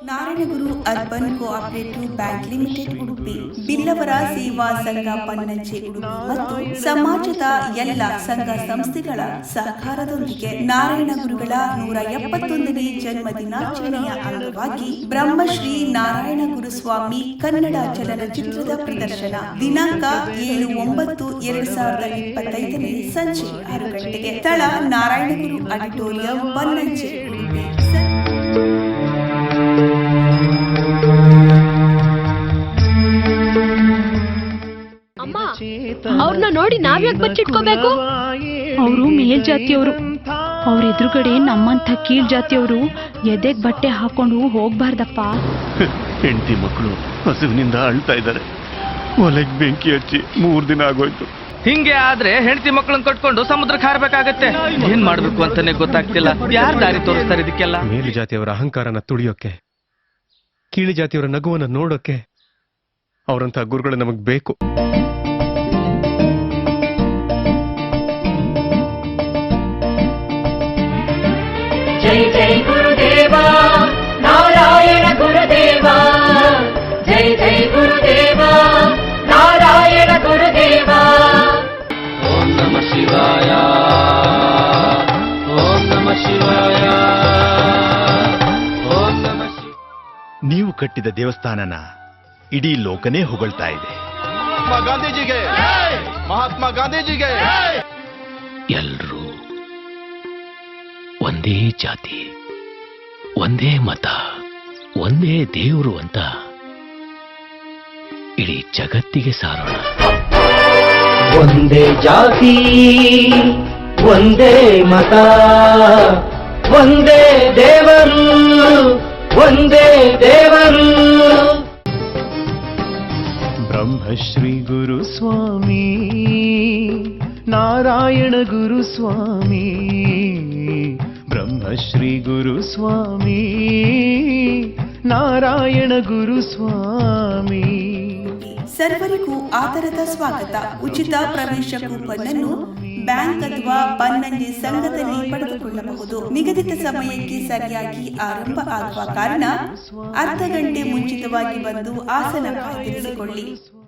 Narayanaguru urban cooperative bank limited Udupi, ಬಿಲ್ಲವರ ಸೇವಾ ಸಂಘ ಪನ್ನಂಚೆ ಉಡುಪಿ ಮತ್ತು ಸಮಾಜದ ಎಲ್ಲ ಸಂಘ ಸಂಸ್ಥೆಗಳ ಸಹಕಾರದೊಂದಿಗೆ ನಾರಾಯಣಗುರುಗಳ ನೂರ ಎಪ್ಪತ್ತೊಂದನೇ ಜನ್ಮ ದಿನಾಚರಣೆಯ ಅಂಗವಾಗಿ ಬ್ರಹ್ಮಶ್ರೀ ನಾರಾಯಣ ಗುರುಸ್ವಾಮಿ ಕನ್ನಡ ಚಲನಚಿತ್ರದ ಪ್ರದರ್ಶನ ದಿನಾಂಕ ಏಳು ಒಂಬತ್ತು ಎರಡು ಸಾವಿರದ ಇಪ್ಪತ್ತೈದನೇ ಸಂಜೆ ಆರು ಗಂಟೆಗೆ. ಸ್ಥಳ ನಾರಾಯಣಗುರು ಆಡಿಟೋರಿಯಂ ಪನ್ನಂಚೆ ಅವ್ರನ್ನ ನೋಡಿ ನಾವ್ಯಾಕ್ ಬಚ್ಚಿಟ್ಕೋಬೇಕು? ಅವರು ಮೇಲ್ಜಾತಿಯವರು ಅವ್ರ ಎದುರುಗಡೆ ನಮ್ಮಂಥ ಕೀಳ್ ಜಾತಿಯವರು ಎದೆಗ್ ಬಟ್ಟೆ ಹಾಕೊಂಡು ಹೋಗ್ಬಾರ್ದಪ್ಪ. ಹೆಂಡತಿ ಮಕ್ಕಳು ಹಸುವಿನಿಂದ ಅಳ್ತಾ ಇದ್ದಾರೆ. ಒಲೆಗ್ ಬೆಂಕಿ ಹಚ್ಚಿ ಮೂರ್ ದಿನ ಆಗೋಯ್ತು. ಹಿಂಗೆ ಆದ್ರೆ ಹೆಂಡತಿ ಮಕ್ಕಳನ್ನ ಕಟ್ಕೊಂಡು ಸಮುದ್ರಕ್ಕೆ ಹಾರಬೇಕಾಗತ್ತೆ ಏನ್ ಮಾಡ್ಬೇಕು ಅಂತಾನೆ ಗೊತ್ತಾಗ್ತಿಲ್ಲ. ಯಾರು ದಾರಿ ತೋರಿಸ್ತಾರೆ ಇದಕ್ಕೆಲ್ಲ? ಮೇಲು ಜಾತಿಯವರ ಅಹಂಕಾರನ ತುಳಿಯೋಕೆ ಕೀಳು ಜಾತಿಯವರ ನಗುವನ್ನ ನೋಡೋಕೆ ಅವರಂತ ಗುರುಗಳು ನಮಗ್ ಬೇಕು. ಜೈ ಗುರುದೇವ ನಾರಾಯಣ ಗುರುದೇವ ಜೈ ಜೈ ಗುರುದೇವ ನಾರಾಯಣ ಗುರುದೇವ. ಓಂ ನಮ ಶಿವಾಯ ಓಂ ನಮ ಶಿವಾಯ ಓಂ ನಮ ನೀವು ಕಟ್ಟಿದ ದೇವಸ್ಥಾನನ ಇಡೀ ಲೋಕನೇ ಹೊಗಳ್ತಾ ಇದೆ. ಮಹಾತ್ಮ ಗಾಂಧೀಜಿಗೆ ಮಹಾತ್ಮ ಗಾಂಧೀಜಿಗೆ. ಎಲ್ರೂ ಒಂದೇ ಜಾತಿ ಒಂದೇ ಮತ ಒಂದೇ ದೇವರು ಅಂತ ಇಡೀ ಜಗತ್ತಿಗೆ ಸಾರೋಣ. ಒಂದೇ ಜಾತಿ ಒಂದೇ ಮತ ಒಂದೇ ದೇವರು ಒಂದೇ ದೇವರು. ಬ್ರಹ್ಮಶ್ರೀ ಗುರು ಸ್ವಾಮಿ ನಾರಾಯಣ ಗುರು ಸ್ವಾಮಿ ಬ್ರಹ್ಮಶ್ರೀ ಗುರು ಸ್ವಾಮಿ ನಾರಾಯಣ ಗುರು ಸ್ವಾಮಿ ಸರ್ವರಿಗೂ ಆತರದ ಸ್ವಾಗತ. ಉಚಿತ ಪ್ರವೇಶ ಕೂಪನ್ ಬ್ಯಾಂಕ್ ಅಥವಾ ಬನ್ನಂಜಿ ಸಂಘದಲ್ಲಿ ಪಡೆದುಕೊಳ್ಳಬಹುದು. ನಿಗದಿತ ಸಮಯಕ್ಕೆ ಸರಿಯಾಗಿ ಆರಂಭ ಆಗುವ ಕಾರಣ ಅರ್ಧ ಗಂಟೆ ಮುಂಚಿತವಾಗಿ ಬಂದು ಆಸನ ಕಾಯ್ದಿರಿಸಿಕೊಳ್ಳಿ.